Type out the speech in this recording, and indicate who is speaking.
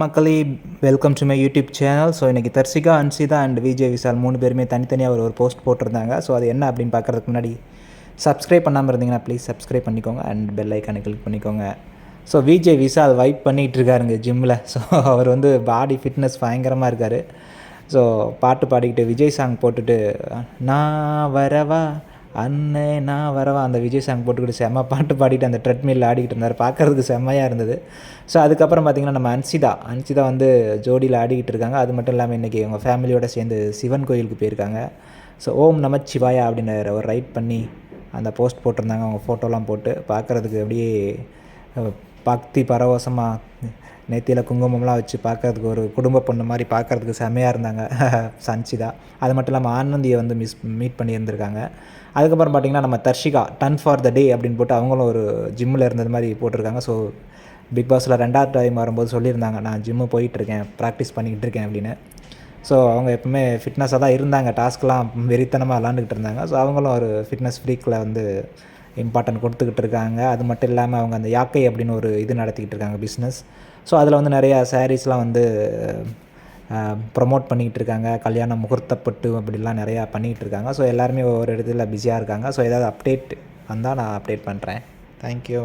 Speaker 1: மக்களே welcome to my YouTube channel so இன்றைக்கி Dharshika Anshitha and Vijay Vishal மூணு பேருமே தனித்தனியாக ஒரு ஒரு போஸ்ட் போட்டிருந்தாங்க. ஸோ அது என்ன அப்படின்னு பார்க்குறதுக்கு முன்னாடி சப்ஸ்கிரைப் பண்ணாமல் இருந்தீங்கன்னா ப்ளீஸ் சப்ஸ்கிரைப் பண்ணிக்கோங்க அண்ட் பெல் ஐக்கானை கிளிக் பண்ணிக்கோங்க. ஸோ விஜய் விசால் வைப் பண்ணிகிட்டு இருக்காருங்க ஜிம்மில் ஸோ அவர் வந்து பாடி ஃபிட்னஸ் பயங்கரமாக இருக்கார். ஸோ பாட்டு பாடிக்கிட்டு விஜய் சாங் போட்டுட்டு நான் வரவா? அண்ணே நான் வரவா? அந்த விஜய் சாங் போட்டுக்கிட்டு செம்ம பாட்டு பாடிட்டு அந்த ட்ரெட்மில் ஆடிக்கிட்டு இருந்தார். பார்க்குறதுக்கு செம்மையாக இருந்தது. ஸோ அதுக்கப்புறம் பார்த்திங்கன்னா நம்ம அன்சிதா அன்சிதா வந்து ஜோடியில் ஆடிக்கிட்டு இருக்காங்க. அது மட்டும் இல்லாமல் இன்றைக்கி அவங்க ஃபேமிலியோடு சேர்ந்து சிவன் கோயிலுக்கு போயிருக்காங்க. ஸோ ஓம் நமச்சிவாயா அப்படின்னு ஒரு ரைட் பண்ணி அந்த போஸ்ட் போட்டிருந்தாங்க. அவங்க ஃபோட்டோலாம் போட்டு பார்க்குறதுக்கு அப்படியே பக்தி பரவசமாக நெத்தியில் குங்குமம்லாம் வச்சு பார்க்கறதுக்கு ஒரு குடும்ப பொண்ணு மாதிரி பார்க்கறதுக்கு செம்மையாக இருந்தாங்க. சன்சிதா. அது மட்டும் இல்லாமல் ஆனந்தியை வந்து மிஸ் மீட் பண்ணியிருந்திருக்காங்க. அதுக்கப்புறம் பார்த்திங்கன்னா நம்ம Dharshika done for the day அப்படின்னு போட்டு அவங்களும் ஒரு ஜிம்மில் இருந்தது மாதிரி போட்டிருக்காங்க. ஸோ பிக் பாஸில் ரெண்டாவது டைம் வரும்போது சொல்லியிருந்தாங்க நான் ஜிம்மு போயிட்டுருக்கேன் ப்ராக்டிஸ் பண்ணிக்கிட்டு இருக்கேன் அப்படின்னு. ஸோ அவங்க எப்பவுமே ஃபிட்னஸாக தான் இருந்தாங்க. டாஸ்க்லாம் வெறித்தனமாக விளாண்டுக்கிட்டு இருந்தாங்க. ஸோ அவங்களும் ஒரு ஃபிட்னஸ் ஃப்ரீக்கில் வந்து இம்பார்ட்டன்ட் கொடுத்துக்கிட்டு இருக்காங்க அது மட்டும் இல்லாமல் அவங்க அந்த யாக்கை அப்படின்னு ஒரு இது நடத்திக்கிட்டு இருக்காங்க பிஸ்னஸ் ஸோ அதில் வந்து நிறையா சாரீஸ்லாம் வந்து ப்ரொமோட் பண்ணிக்கிட்டு இருக்காங்க கல்யாண முகூர்த்தப்பட்டு அப்படிலாம் நிறையா பண்ணிக்கிட்டு இருக்காங்க ஸோ எல்லாருமே ஒவ்வொரு இடத்துல பிஸியாக இருக்காங்க. ஸோ ஏதாவது அப்டேட் வந்தால் நான் அப்டேட் பண்ணுறேன் தேங்க்யூ